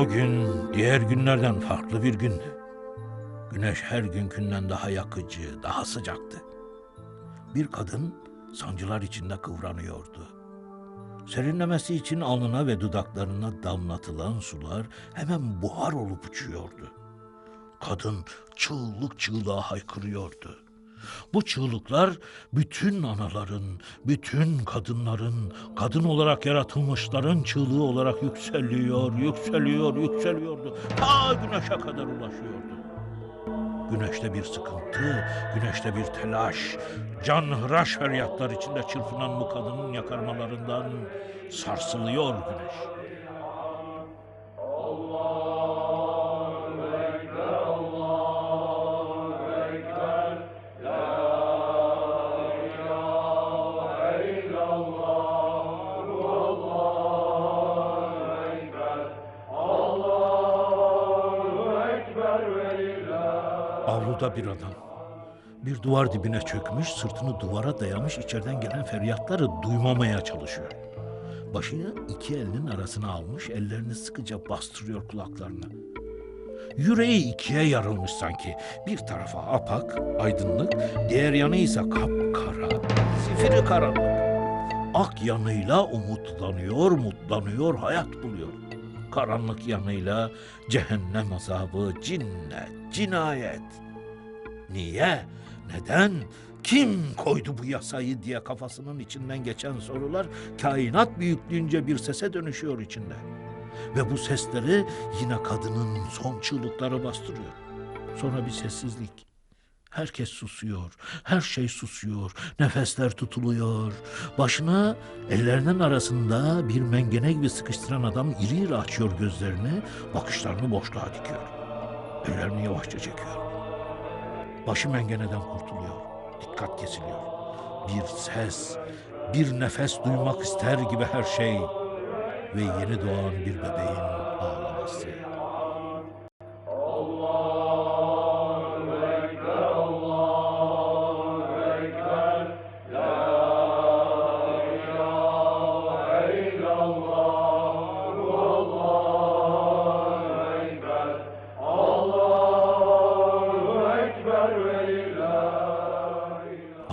O gün diğer günlerden farklı bir gündü. Güneş her günkünden daha yakıcı, daha sıcaktı. Bir kadın sancılar içinde kıvranıyordu. Serinlemesi için alnına ve dudaklarına damlatılan sular hemen buhar olup uçuyordu. Kadın çığlık çığlığa haykırıyordu. Bu çığlıklar bütün anaların, bütün kadınların, kadın olarak yaratılmışların çığlığı olarak yükseliyor, yükseliyor, yükseliyordu. Ta güneşe kadar ulaşıyordu. Güneşte bir sıkıntı, güneşte bir telaş, canhıraş feryatlar içinde çırpınan bu kadının yakarmalarından sarsılıyor güneş. Avluda bir adam. Bir duvar dibine çökmüş, sırtını duvara dayamış içeriden gelen feryatları duymamaya çalışıyor. Başını iki elinin arasına almış, ellerini sıkıca bastırıyor kulaklarına. Yüreği ikiye yarılmış sanki. Bir tarafa apak, aydınlık, diğer yanı ise kapkara, zifiri karanlık. Ak yanıyla umutlanıyor, mutlanıyor, hayat buluyor. Karanlık yanıyla cehennem azabı, cinnet, cinayet. Niye? Neden? Kim koydu bu yasayı diye kafasının içinden geçen sorular kainat büyüklüğünce bir sese dönüşüyor içinde. Ve bu sesleri yine kadının son çığlıkları bastırıyor. Sonra bir sessizlik. Herkes susuyor, her şey susuyor, nefesler tutuluyor. Başına ellerinin arasında bir mengene gibi sıkıştıran adam iri iri açıyor gözlerini, bakışlarını boşluğa dikiyor. Ellerini yavaşça çekiyor. Başı mengeneden kurtuluyor. Dikkat kesiliyor. Bir ses, bir nefes duymak ister gibi her şey. Ve yeni doğan bir bebeğin ağlaması.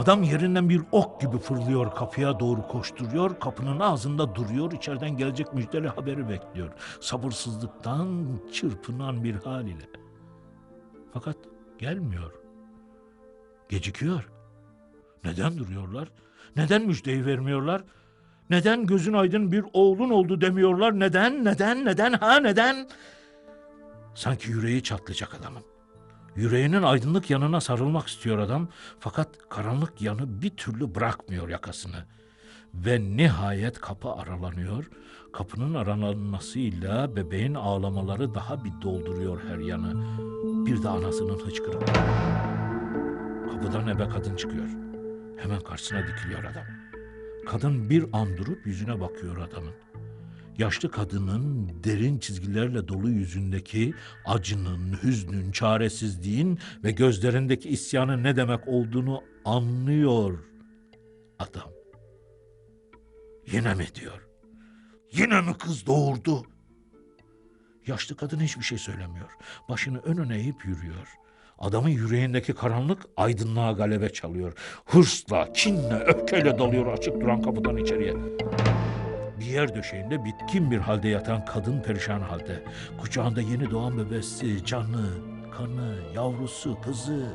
Adam yerinden bir ok gibi fırlıyor kapıya doğru koşturuyor. Kapının ağzında duruyor. içeriden gelecek müjdeli haberi bekliyor. Sabırsızlıktan çırpınan bir hal ile. Fakat gelmiyor. Gecikiyor. Neden duruyorlar? Neden müjdeyi vermiyorlar? Neden gözün aydın bir oğlun oldu demiyorlar? Neden? Neden? Neden? Ha neden? Sanki yüreği çatlayacak adamın. Yüreğinin aydınlık yanına sarılmak istiyor adam fakat karanlık yanı bir türlü bırakmıyor yakasını. Ve nihayet kapı aralanıyor. Kapının aralanmasıyla bebeğin ağlamaları daha bir dolduruyor her yanı. Bir de anasının hıçkırığı. Kapıdan ebe kadın çıkıyor. Hemen karşısına dikiliyor adam. Kadın bir an durup yüzüne bakıyor adamın yaşlı kadının derin çizgilerle dolu yüzündeki acının, hüznün, çaresizliğin ve gözlerindeki isyanın ne demek olduğunu anlıyor adam. Yine mi diyor? Yine mi kız doğurdu? Yaşlı kadın hiçbir şey söylemiyor. Başını ön öne eğip yürüyor. Adamın yüreğindeki karanlık aydınlığa galebe çalıyor. Hırsla, kinle, öfkeyle dalıyor açık duran kapıdan içeriye. Yer döşeğinde bitkin bir halde yatan kadın perişan halde. Kucağında yeni doğan bebesi, canı, kanı, yavrusu, kızı.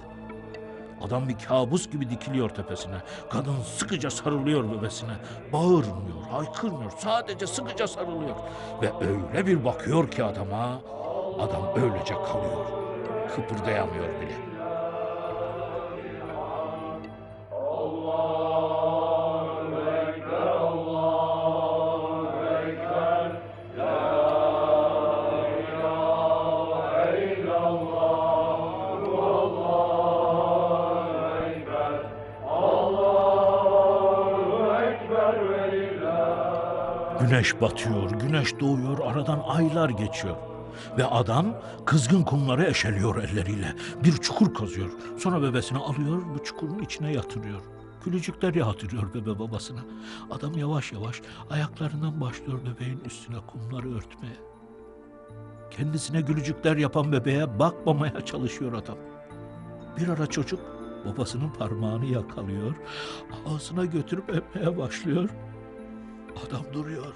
Adam bir kabus gibi dikiliyor tepesine. Kadın sıkıca sarılıyor bebesine. Bağırmıyor, haykırmıyor. Sadece sıkıca sarılıyor. Ve öyle bir bakıyor ki adama, adam öylece kalıyor. Kıpırdayamıyor bile. Güneş batıyor, güneş doğuyor, aradan aylar geçiyor. Ve adam kızgın kumları eşeliyor elleriyle. Bir çukur kazıyor. Sonra bebesini alıyor, bu çukurun içine yatırıyor. Gülücükler yağdırıyor bebe babasına. Adam yavaş yavaş ayaklarından başlıyor bebeğin üstüne kumları örtmeye. Kendisine gülücükler yapan bebeğe bakmamaya çalışıyor adam. Bir ara çocuk babasının parmağını yakalıyor, ağzına götürüp öpmeye başlıyor. Adam duruyor.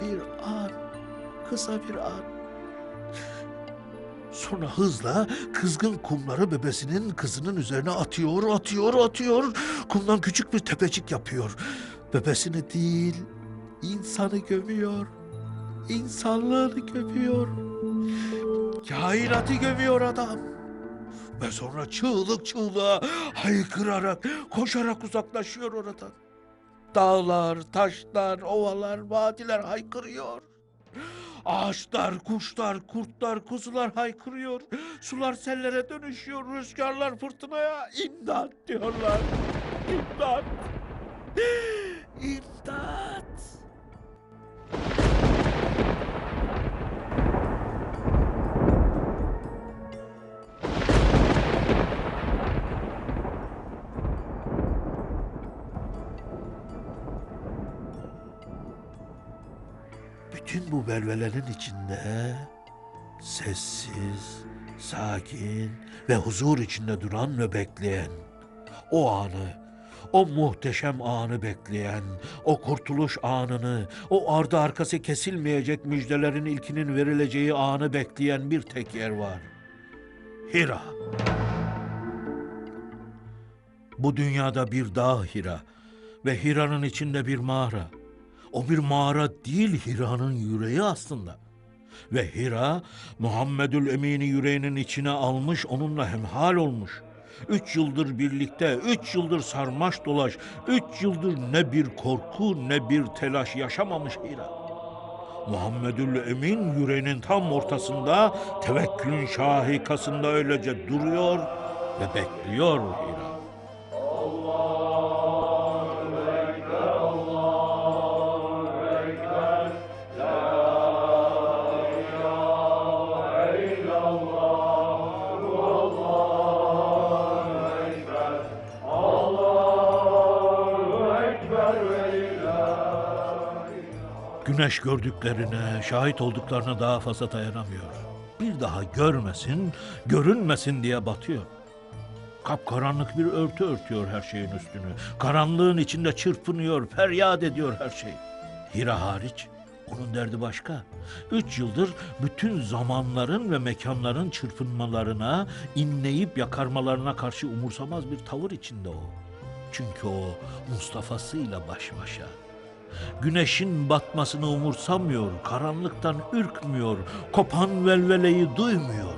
Bir an, kısa bir an. Sonra hızla kızgın kumları bebesinin kızının üzerine atıyor, atıyor, atıyor. Kumdan küçük bir tepecik yapıyor. Bebesini değil, insanı gömüyor. İnsanlığını gömüyor. Kainatı gömüyor adam. Ve sonra çığlık çığlığa haykırarak, koşarak uzaklaşıyor oradan. Dağlar, taşlar, ovalar, vadiler haykırıyor. Ağaçlar, kuşlar, kurtlar, kuzular haykırıyor. Sular sellere dönüşüyor, rüzgarlar fırtınaya imdat diyorlar. İmdat! İmdat! Bu velvelenin içinde sessiz, sakin ve huzur içinde duran ve bekleyen, o anı, o muhteşem anı bekleyen, o kurtuluş anını, o ardı arkası kesilmeyecek müjdelerin ilkinin verileceği anı bekleyen bir tek yer var. Hira. Bu dünyada bir dağ Hira ve Hira'nın içinde bir mağara. O bir mağara değil Hira'nın yüreği aslında. Ve Hira Muhammedül Emin'i yüreğinin içine almış onunla hemhal olmuş. Üç yıldır birlikte, üç yıldır sarmaş dolaş, üç yıldır ne bir korku ne bir telaş yaşamamış Hira. Muhammedül Emin yüreğinin tam ortasında tevekkülün şahikasında öylece duruyor ve bekliyor Hira. Güneş gördüklerine, şahit olduklarına daha fazla dayanamıyor. Bir daha görmesin, görünmesin diye batıyor. Kapkaranlık bir örtü örtüyor her şeyin üstünü. Karanlığın içinde çırpınıyor, feryat ediyor her şey. Hira hariç, onun derdi başka. Üç yıldır bütün zamanların ve mekanların çırpınmalarına, inleyip yakarmalarına karşı umursamaz bir tavır içinde o. Çünkü o Mustafa'sıyla baş başa. Güneşin batmasını umursamıyor, karanlıktan ürkmüyor, kopan velveleyi duymuyor.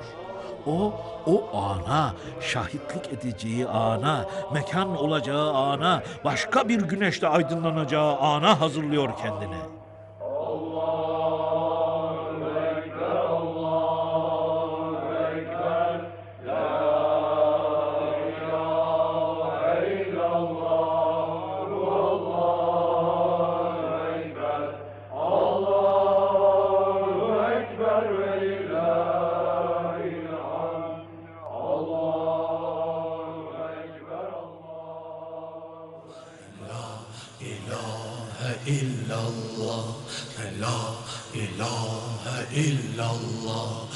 O, o ana, şahitlik edeceği ana, mekan olacağı ana, başka bir güneşle aydınlanacağı ana hazırlıyor kendini. İllallah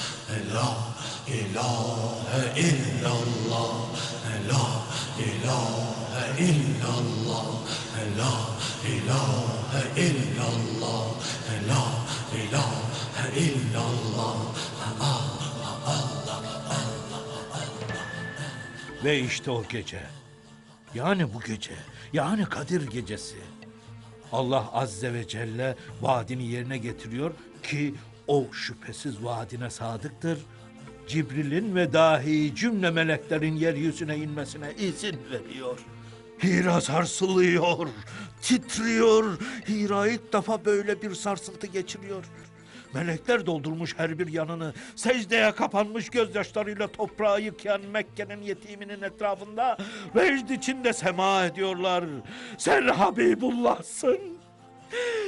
La ilahe illallah La ilahe illallah La ilahe illallah La ilahe illallah Ve işte o gece. Yani bu gece. Yani Kadir gecesi. Allah Azze ve Celle vaadini yerine getiriyor ki o şüphesiz vaadine sadıktır. Cibril'in ve dahi cümle meleklerin yeryüzüne inmesine izin veriyor. Hira sarsılıyor, titriyor. Hira ilk defa böyle bir sarsıntı geçiriyor. Melekler doldurmuş her bir yanını. Secdeye kapanmış gözyaşlarıyla toprağı yıkayan Mekke'nin yetiminin etrafında vecd içinde sema ediyorlar. Sen Habibullah'sın.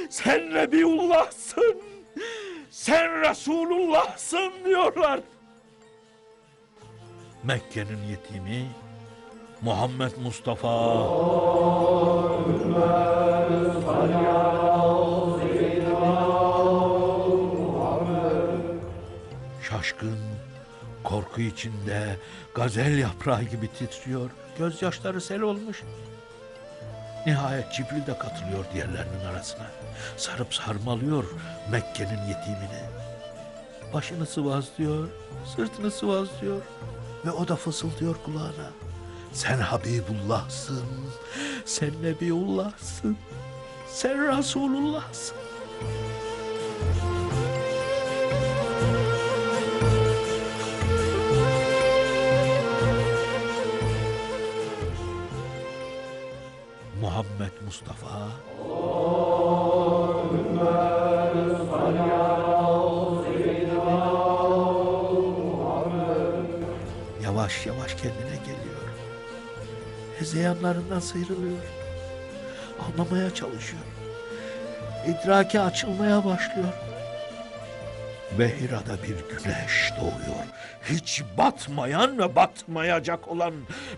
Sen Nebiullah'sın. Sen Resulullah'sın diyorlar. Mekke'nin yetimi Muhammed Mustafa Korku içinde gazel yaprağı gibi titriyor. Gözyaşları sel olmuş. Nihayet Cibril de katılıyor diğerlerinin arasına. Sarıp sarmalıyor Mekke'nin yetimini. Başını sıvazlıyor, sırtını sıvazlıyor ve o da fısıldıyor kulağına. Sen Habibullah'sın, sen Nebiullah'sın, sen Resulullah'sın. Mustafa Yavaş yavaş kendine geliyor. Hezeyanlarından sıyrılıyor. Anlamaya çalışıyor. İdraki açılmaya başlıyor. Ve Hira'da bir güneş doğuyor. Hiç batmayan ve batmayacak olan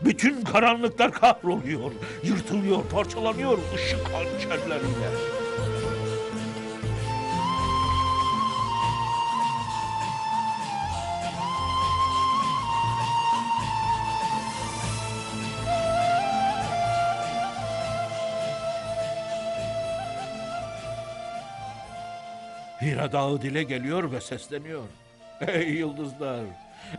bütün karanlıklar kahroluyor. Yırtılıyor, parçalanıyor ışık hançerleriyle. Hira Dağı dile geliyor ve sesleniyor. Ey yıldızlar,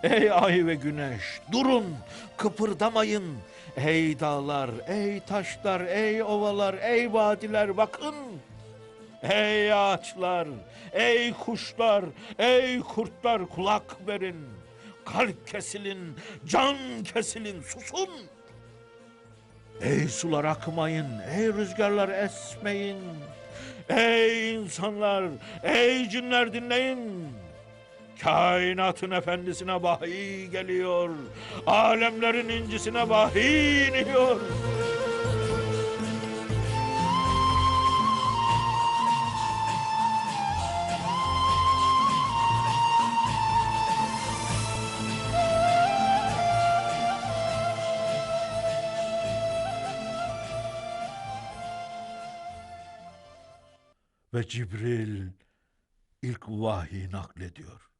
ey ay ve güneş, durun, kıpırdamayın. Ey dağlar, ey taşlar, ey ovalar, ey vadiler bakın. Ey ağaçlar, ey kuşlar, ey kurtlar kulak verin. Kalp kesilin, can kesilin, susun. Ey sular akmayın, ey rüzgarlar esmeyin. Ey insanlar, ey cinler dinleyin. Kainatın efendisine vahiy geliyor. Alemlerin incisine vahiy iniyor. Ve Cibril ilk vahiy naklediyor.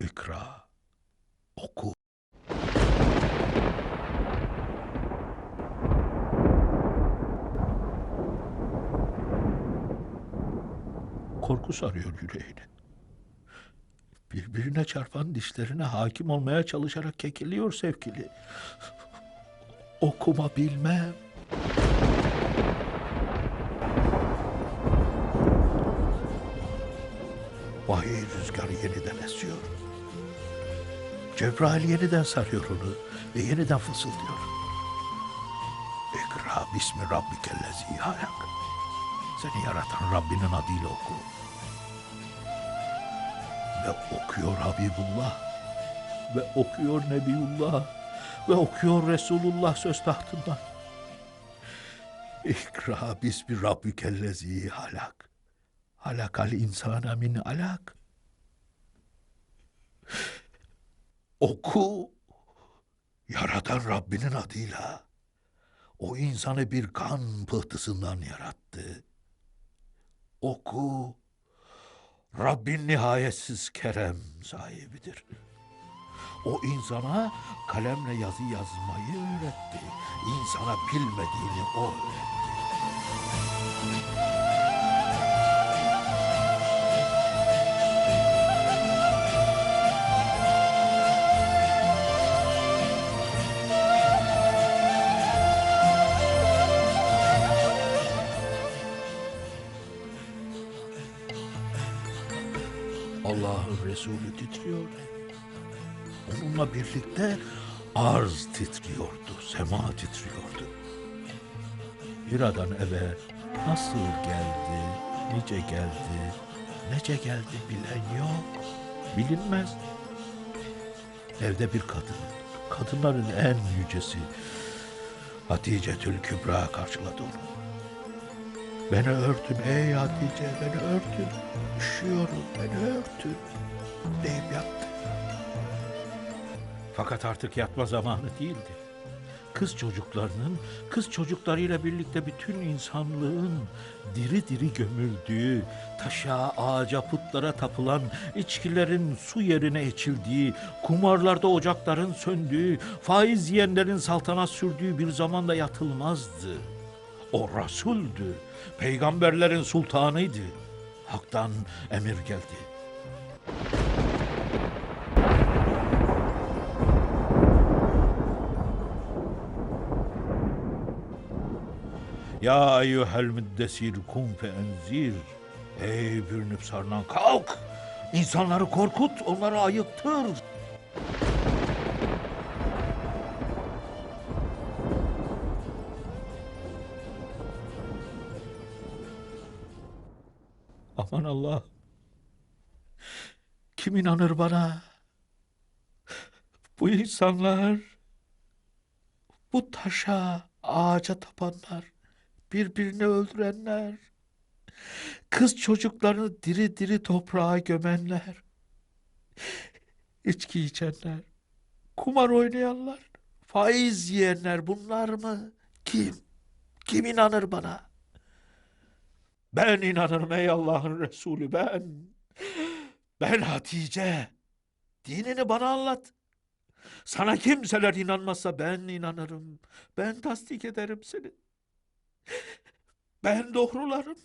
İkra, oku. Korku sarıyor yüreğini. Birbirine çarpan dişlerine hakim olmaya çalışarak kekeliyor sevgili. Okuma bilmem. Cebrail yeniden sarıyor onu ve yeniden fısıldıyor. İkra bismi rabbikellezi halak. Seni yaratan Rabbinin adıyla oku. Ve okuyor Habibullah. Ve okuyor Nebiullah. Ve okuyor Resulullah söz tahtından. İkra bismi rabbikellezi halak. Halakal insana min alak. Oku. Yaratan Rabbinin adıyla. O insanı bir kan pıhtısından yarattı. Oku. Rabbin nihayetsiz kerem sahibidir. O insana kalemle yazı yazmayı öğretti. İnsana bilmediğini o öğretti. Resulü titriyor. Onunla birlikte arz titriyordu, sema titriyordu. Hira'dan eve nasıl geldi, nice geldi, nece geldi bilen yok, bilinmez. Evde bir kadın, kadınların en yücesi Hatice Tül Kübra karşıladı onu. Beni örtün ey Hatice, beni örtün. Üşüyorum, beni örtün. Deyip yattı. Fakat artık yatma zamanı değildi. kız çocuklarının, kız çocuklarıyla birlikte bütün insanlığın diri diri gömüldüğü, taşa, ağaca, putlara tapılan, içkilerin su yerine içildiği, kumarlarda ocakların söndüğü, faiz yiyenlerin saltanat sürdüğü bir zamanda yatılmazdı. O Resul'dü, peygamberlerin sultanıydı. Hak'tan emir geldi. Ya eyyuhel müddessir kum fe enzir. Ey bürünüp sarılan kalk. İnsanları korkut, onları ayıktır. Aman Allah. Kim inanır bana? Bu insanlar, bu taşa, ağaca tapanlar, birbirini öldürenler, kız çocuklarını diri diri toprağa gömenler, içki içenler, kumar oynayanlar, faiz yiyenler bunlar mı? Kim? Kim inanır bana? Ben inanırım ey Allah'ın Resulü ben. Ben Hatice. Dinini bana anlat. Sana kimseler inanmazsa ben inanırım. Ben tasdik ederim seni. Ben doğrularım.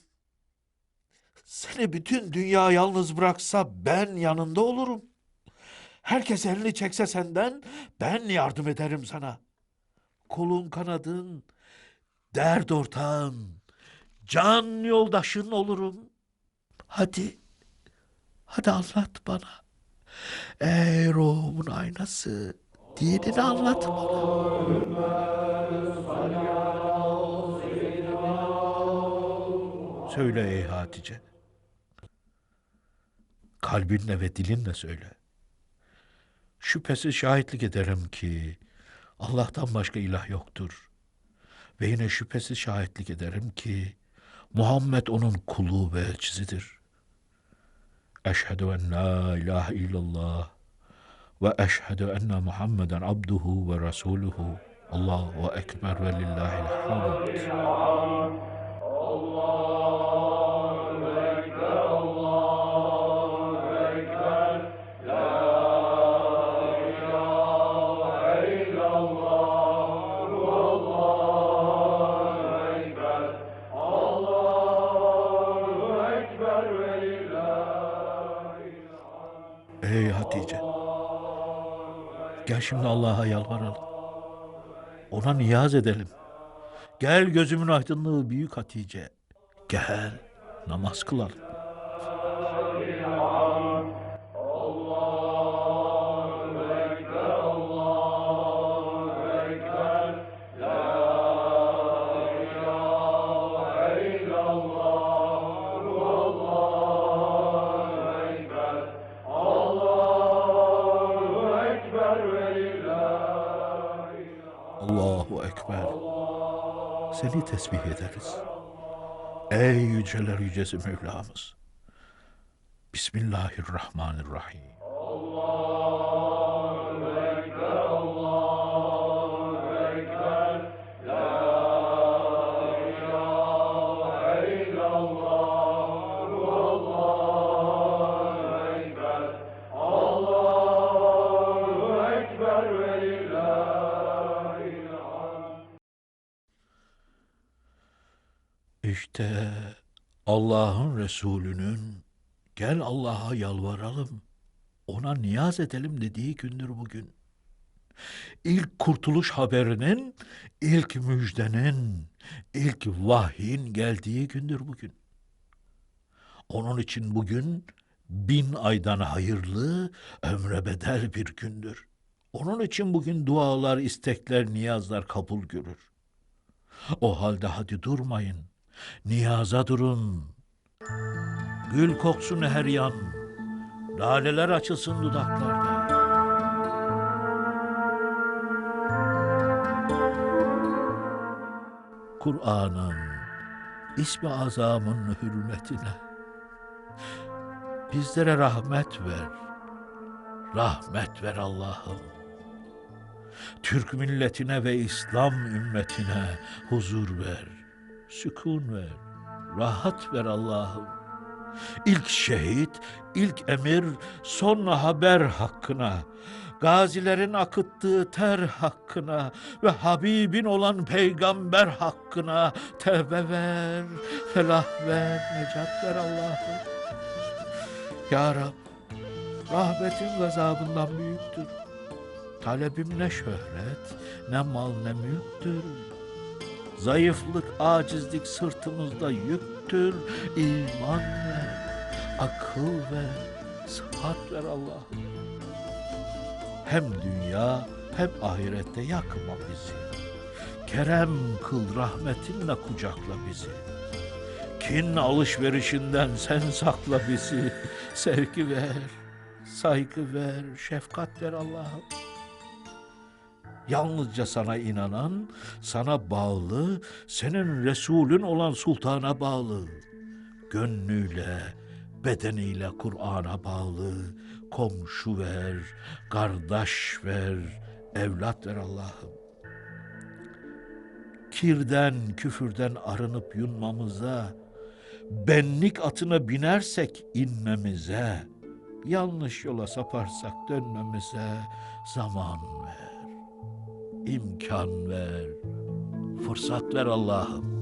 Seni bütün dünya yalnız bıraksa ben yanında olurum. Herkes elini çekse senden ben yardım ederim sana. Kolun kanadın, dert ortağın, can yoldaşın olurum. Hadi, hadi anlat bana. Ey ruhumun aynası, dinini anlat bana. Söyle ey Hatice. Kalbinle ve dilinle söyle. Şüphesiz şahitlik ederim ki Allah'tan başka ilah yoktur. Ve yine şüphesiz şahitlik ederim ki Muhammed onun kulu ve elçisidir. Eşhedü en la ilahe illallah ve eşhedü enne Muhammeden abduhu ve resuluhu. Allahu ekber ve lillahil hamd. Ey Hatice. Gel şimdi Allah'a yalvaralım. Ona niyaz edelim. Gel gözümün aydınlığı büyük Hatice. Gel namaz kılalım. Tesbih ederiz. Ey yüceler yücesi Mevlamız. Bismillahirrahmanirrahim. İşte Allah'ın Resulü'nün gel Allah'a yalvaralım, ona niyaz edelim dediği gündür bugün. İlk kurtuluş haberinin, ilk müjdenin, ilk vahyin geldiği gündür bugün. Onun için bugün bin aydan hayırlı, ömre bedel bir gündür. Onun için bugün dualar, istekler, niyazlar kabul görür. O halde hadi durmayın. Niyaza durun. Gül koksun her yan. Laleler açılsın dudaklarda. Kur'an'ın, ismi azamın hürmetine bizlere rahmet ver. Rahmet ver Allah'ım. Türk milletine ve İslam ümmetine huzur ver, sükun ver, rahat ver Allah'ım. İlk şehit, ilk emir, sonra haber hakkına, gazilerin akıttığı ter hakkına ve Habibin olan peygamber hakkına tevbe ver, felah ver, necat ver Allah'ım. Ya Rab, rahmetin gazabından büyüktür. Talebim ne şöhret, ne mal ne mülktür. Zayıflık, acizlik sırtımızda yüktür. İman ver, akıl ver, sıhhat ver Allah'ım. Hem dünya hem ahirette yakma bizi. Kerem kıl rahmetinle kucakla bizi. Kin alışverişinden sen sakla bizi. Sevgi ver, saygı ver, şefkat ver Allah'ım. Yalnızca sana inanan, sana bağlı, senin Resulün olan sultana bağlı. Gönlüyle, bedeniyle Kur'an'a bağlı. Komşu ver, kardeş ver, evlat ver Allah'ım. Kirden, küfürden arınıp yunmamıza, benlik atına binersek inmemize, yanlış yola saparsak dönmemize zaman ver, imkan ver, fırsat ver Allah'ım.